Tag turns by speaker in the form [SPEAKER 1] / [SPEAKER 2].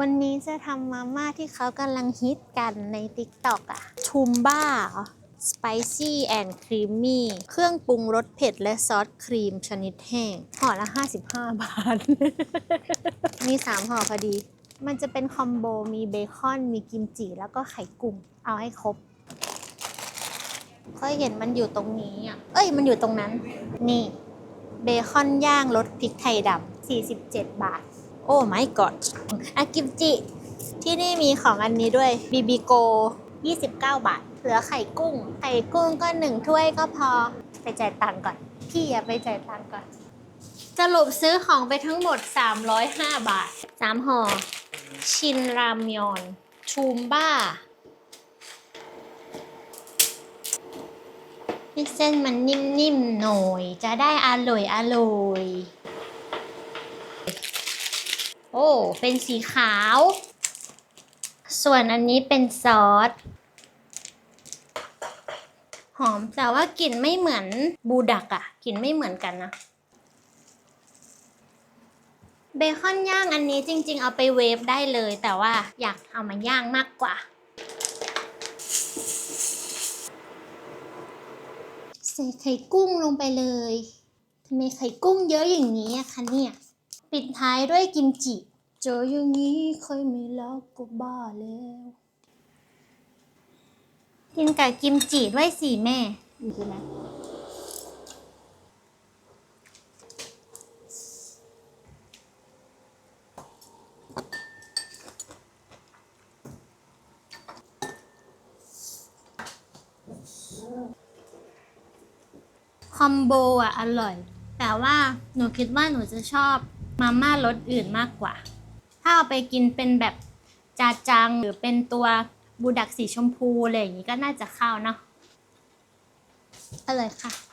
[SPEAKER 1] วันนี้จะทำมาม่าที่เขากำลังฮิตกันใน TikTok อะทูมบ้า Spicy and Creamy เครื่องปรุงรสเผ็ดและซอสครีมชนิดแห้งห่อละ 55 บาท มี 3ห่อพอดี มันจะเป็นคอมโบมีเบคอน มีกิมจิ แล้วก็ไข่กุ้งเอาให้ครบเคยเห็นมันอยู่ตรงนี้อะ เอ้ย มันอยู่ตรงนั้น นี่ เบคอนย่างรสพริกไทยดำ47 บาท โอ้ my god อากิมจิ ที่นี่มีของอันนี้ด้วยบีบีโก 29 บาท เหลือไข่กุ้ง ไข่กุ้งก็หนึ่งถ้วยก็พอ ไปจ่ายตังค์ก่อน พี่อย่าไปจ่ายตังค์ก่อน สรุปซื้อของไปทั้งหมด 305 บาท 3ห่อ ชินรามยอน ชูมบ้าเส้นมันนิ่มๆหน่อย จะได้อร่อยอร่อย โอ้ เป็นสีขาว ส่วนอันนี้เป็นซอส หอมแต่ว่ากลิ่นไม่เหมือนบูดักอะกลิ่นไม่เหมือนกันนะ เบคอนย่างอันนี้จริง ๆ เอาไปเวฟได้เลย แต่ว่าอยากเอามาย่างมากกว่า ใส่ไข่กุ้งลงไปเลยทำไมไข่กุ้งเยอะอย่างนี้อะคะเนี่ย ปิดท้ายด้วยกิมจิ เจออย่างนี้เคยไม่รักก็บ้าแล้ว กินกับกิมจิด้วยสิแม่นี่คือนะคอมโบอะ อร่อย แต่ว่าหนูคิดว่าหนูจะชอบมาม่ารสอื่นมากกว่า ถ้าเอาไปกินเป็นแบบจาจังหรือเป็นตัวบูดักสีชมพูอะไรอย่างนี้ก็น่าจะเข้าเนาะอร่อยค่ะ